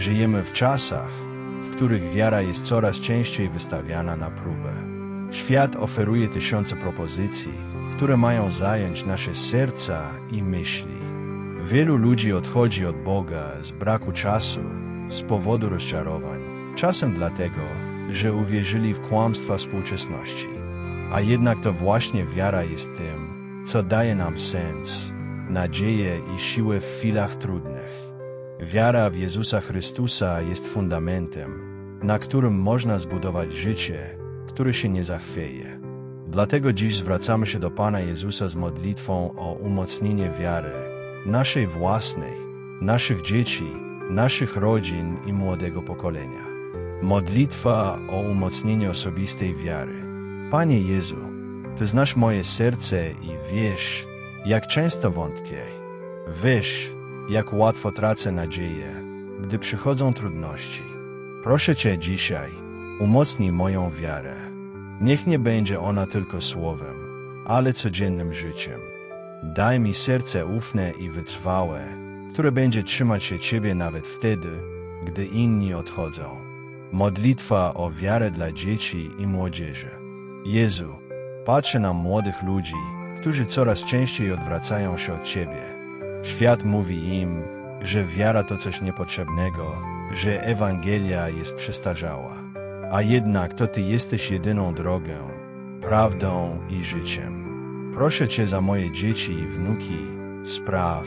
Żyjemy w czasach, w których wiara jest coraz częściej wystawiana na próbę. Świat oferuje tysiące propozycji, które mają zająć nasze serca i myśli. Wielu ludzi odchodzi od Boga z braku czasu, z powodu rozczarowań, czasem dlatego, że uwierzyli w kłamstwa współczesności. A jednak to właśnie wiara jest tym, co daje nam sens, nadzieję i siłę w chwilach trudnych. Wiara w Jezusa Chrystusa jest fundamentem, na którym można zbudować życie, które się nie zachwieje. Dlatego dziś zwracamy się do Pana Jezusa z modlitwą o umocnienie wiary, naszej własnej, naszych dzieci, naszych rodzin i młodego pokolenia. Modlitwa o umocnienie osobistej wiary. Panie Jezu, Ty znasz moje serce i wiesz, jak często wątpię. Wiesz, jak łatwo tracę nadzieję, gdy przychodzą trudności. Proszę Cię dzisiaj, umocnij moją wiarę. Niech nie będzie ona tylko słowem, ale codziennym życiem. Daj mi serce ufne i wytrwałe, które będzie trzymać się Ciebie nawet wtedy, gdy inni odchodzą. Modlitwa o wiarę dla dzieci i młodzieży. Jezu, patrzę na młodych ludzi, którzy coraz częściej odwracają się od Ciebie. Świat mówi im, że wiara to coś niepotrzebnego, że Ewangelia jest przestarzała. A jednak to Ty jesteś jedyną drogą, prawdą i życiem. Proszę Cię za moje dzieci i wnuki, spraw,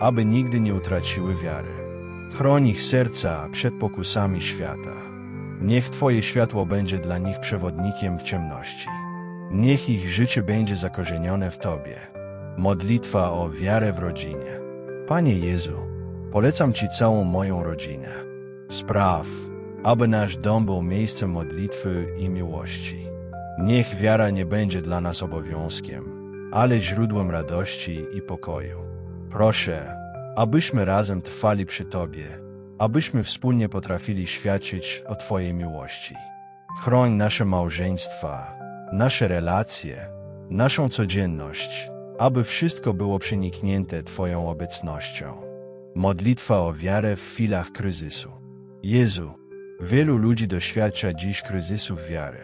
aby nigdy nie utraciły wiary. Chroń ich serca przed pokusami świata. Niech Twoje światło będzie dla nich przewodnikiem w ciemności. Niech ich życie będzie zakorzenione w Tobie. Modlitwa o wiarę w rodzinie. Panie Jezu, polecam Ci całą moją rodzinę. Spraw, aby nasz dom był miejscem modlitwy i miłości. Niech wiara nie będzie dla nas obowiązkiem, ale źródłem radości i pokoju. Proszę, abyśmy razem trwali przy Tobie, abyśmy wspólnie potrafili świadczyć o Twojej miłości. Chroń nasze małżeństwa, nasze relacje, naszą codzienność, aby wszystko było przeniknięte Twoją obecnością. Modlitwa o wiarę w chwilach kryzysu. Jezu, wielu ludzi doświadcza dziś kryzysów wiary.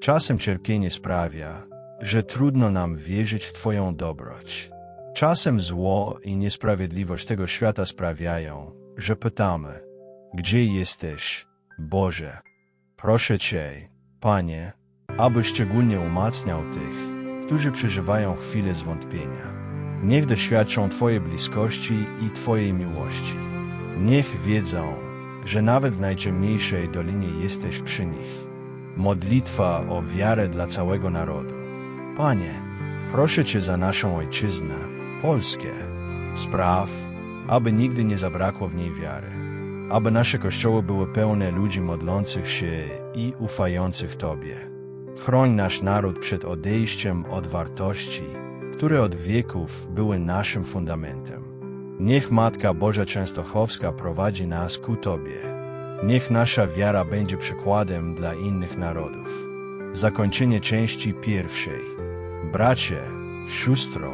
Czasem cierpienie sprawia, że trudno nam wierzyć w Twoją dobroć. Czasem zło i niesprawiedliwość tego świata sprawiają, że pytamy, gdzie jesteś, Boże? Proszę Cię, Panie, aby szczególnie umacniał tych, którzy przeżywają chwile zwątpienia. Niech doświadczą Twojej bliskości i Twojej miłości. Niech wiedzą, że nawet w najciemniejszej dolinie jesteś przy nich. Modlitwa o wiarę dla całego narodu. Panie, proszę Cię za naszą ojczyznę, Polskę. Spraw, aby nigdy nie zabrakło w niej wiary. Aby nasze kościoły były pełne ludzi modlących się i ufających Tobie. Chroń nasz naród przed odejściem od wartości, które od wieków były naszym fundamentem. Niech Matka Boża Częstochowska prowadzi nas ku Tobie. Niech nasza wiara będzie przykładem dla innych narodów. Zakończenie części pierwszej. Bracie, siostro,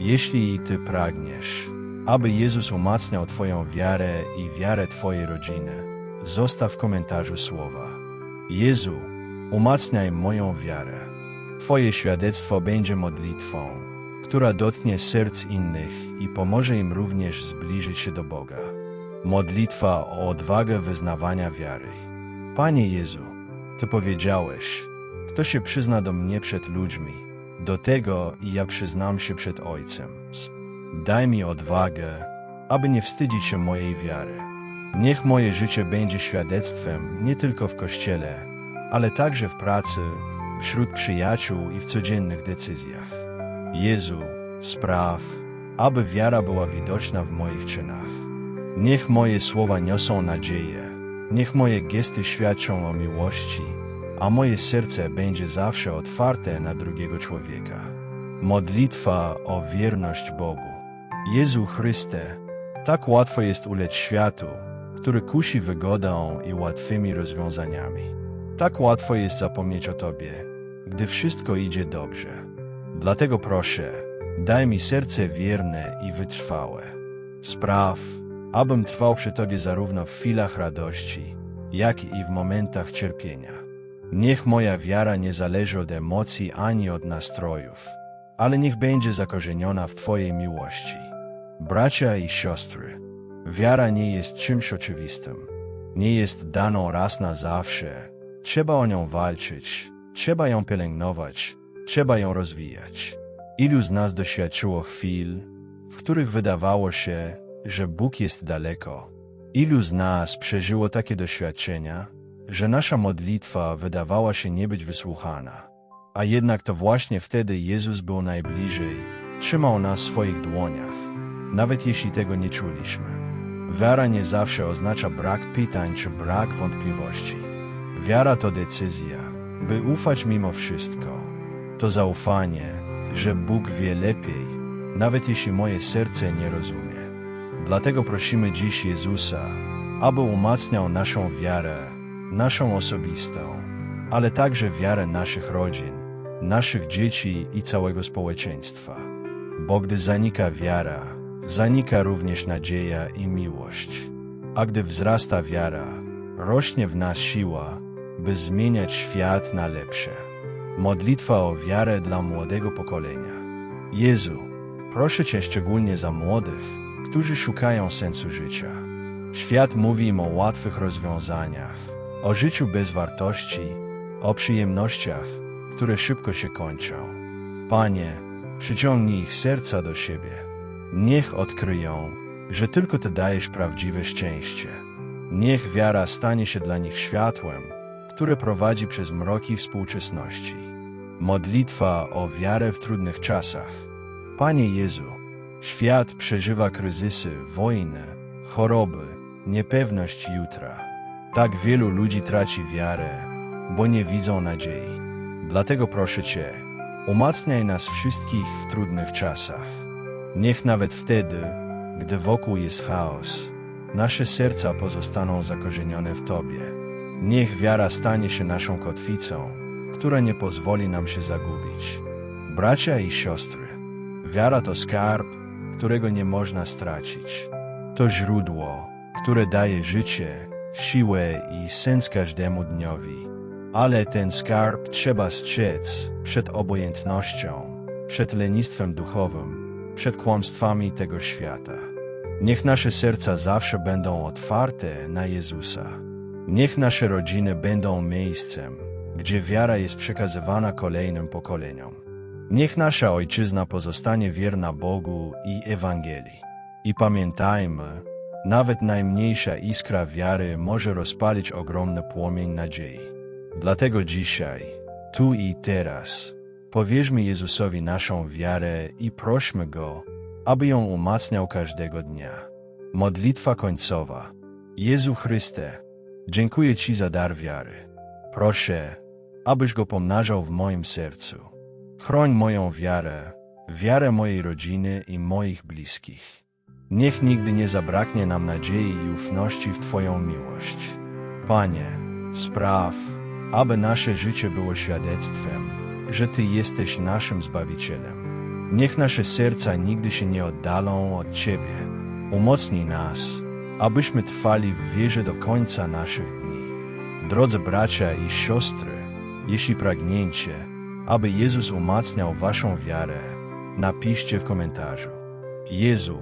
jeśli i Ty pragniesz, aby Jezus umacniał Twoją wiarę i wiarę Twojej rodziny, zostaw w komentarzu słowa. Jezu, umacniaj moją wiarę. Twoje świadectwo będzie modlitwą, która dotknie serc innych i pomoże im również zbliżyć się do Boga. Modlitwa o odwagę wyznawania wiary. Panie Jezu, Ty powiedziałeś, kto się przyzna do mnie przed ludźmi, do tego i ja przyznam się przed Ojcem. Daj mi odwagę, aby nie wstydzić się mojej wiary. Niech moje życie będzie świadectwem nie tylko w kościele, ale także w pracy, wśród przyjaciół i w codziennych decyzjach. Jezu, spraw, aby wiara była widoczna w moich czynach. Niech moje słowa niosą nadzieję, niech moje gesty świadczą o miłości, a moje serce będzie zawsze otwarte na drugiego człowieka. Modlitwa o wierność Bogu. Jezu Chryste, tak łatwo jest ulec światu, który kusi wygodą i łatwymi rozwiązaniami. Tak łatwo jest zapomnieć o Tobie, gdy wszystko idzie dobrze. Dlatego proszę, daj mi serce wierne i wytrwałe. Spraw, abym trwał przy Tobie zarówno w chwilach radości, jak i w momentach cierpienia. Niech moja wiara nie zależy od emocji ani od nastrojów, ale niech będzie zakorzeniona w Twojej miłości. Bracia i siostry, wiara nie jest czymś oczywistym. Nie jest daną raz na zawsze. Trzeba o nią walczyć, trzeba ją pielęgnować, trzeba ją rozwijać. Ilu z nas doświadczyło chwil, w których wydawało się, że Bóg jest daleko? Ilu z nas przeżyło takie doświadczenia, że nasza modlitwa wydawała się nie być wysłuchana? A jednak to właśnie wtedy Jezus był najbliżej, trzymał nas w swoich dłoniach, nawet jeśli tego nie czuliśmy. Wiara nie zawsze oznacza brak pytań czy brak wątpliwości. Wiara to decyzja, by ufać mimo wszystko. To zaufanie, że Bóg wie lepiej, nawet jeśli moje serce nie rozumie. Dlatego prosimy dziś Jezusa, aby umacniał naszą wiarę, naszą osobistą, ale także wiarę naszych rodzin, naszych dzieci i całego społeczeństwa. Bo gdy zanika wiara, zanika również nadzieja i miłość. A gdy wzrasta wiara, rośnie w nas siła, by zmieniać świat na lepsze. Modlitwa o wiarę dla młodego pokolenia. Jezu, proszę Cię szczególnie za młodych, którzy szukają sensu życia. Świat mówi im o łatwych rozwiązaniach, o życiu bez wartości, o przyjemnościach, które szybko się kończą. Panie, przyciągnij ich serca do siebie. Niech odkryją, że tylko Ty dajesz prawdziwe szczęście. Niech wiara stanie się dla nich światłem, które prowadzi przez mroki współczesności. Modlitwa o wiarę w trudnych czasach. Panie Jezu, świat przeżywa kryzysy, wojny, choroby, niepewność jutra. Tak wielu ludzi traci wiarę, bo nie widzą nadziei. Dlatego proszę Cię, umacniaj nas wszystkich w trudnych czasach. Niech nawet wtedy, gdy wokół jest chaos, nasze serca pozostaną zakorzenione w Tobie. Niech wiara stanie się naszą kotwicą, która nie pozwoli nam się zagubić. Bracia i siostry, wiara to skarb, którego nie można stracić. To źródło, które daje życie, siłę i sens każdemu dniowi. Ale ten skarb trzeba strzec przed obojętnością, przed lenistwem duchowym, przed kłamstwami tego świata. Niech nasze serca zawsze będą otwarte na Jezusa. Niech nasze rodziny będą miejscem, gdzie wiara jest przekazywana kolejnym pokoleniom. Niech nasza ojczyzna pozostanie wierna Bogu i Ewangelii. I pamiętajmy, nawet najmniejsza iskra wiary może rozpalić ogromny płomień nadziei. Dlatego dzisiaj, tu i teraz, powierzmy Jezusowi naszą wiarę i prośmy Go, aby ją umacniał każdego dnia. Modlitwa końcowa. Jezu Chryste, dziękuję Ci za dar wiary. Proszę, abyś go pomnażał w moim sercu. Chroń moją wiarę, wiarę mojej rodziny i moich bliskich. Niech nigdy nie zabraknie nam nadziei i ufności w Twoją miłość. Panie, spraw, aby nasze życie było świadectwem, że Ty jesteś naszym Zbawicielem. Niech nasze serca nigdy się nie oddalą od Ciebie. Umocnij nas, abyśmy trwali w wierze do końca naszych dni. Drodzy bracia i siostry, jeśli pragniecie, aby Jezus umacniał Waszą wiarę, napiszcie w komentarzu. Jezu,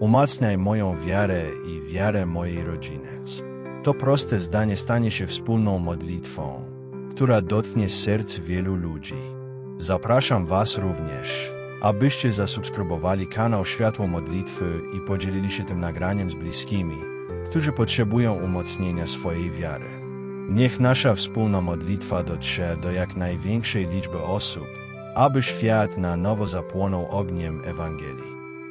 umacniaj moją wiarę i wiarę mojej rodziny. To proste zdanie stanie się wspólną modlitwą, która dotknie serc wielu ludzi. Zapraszam Was również, abyście zasubskrybowali kanał Światło Modlitwy i podzielili się tym nagraniem z bliskimi, którzy potrzebują umocnienia swojej wiary. Niech nasza wspólna modlitwa dotrze do jak największej liczby osób, aby świat na nowo zapłonął ogniem Ewangelii.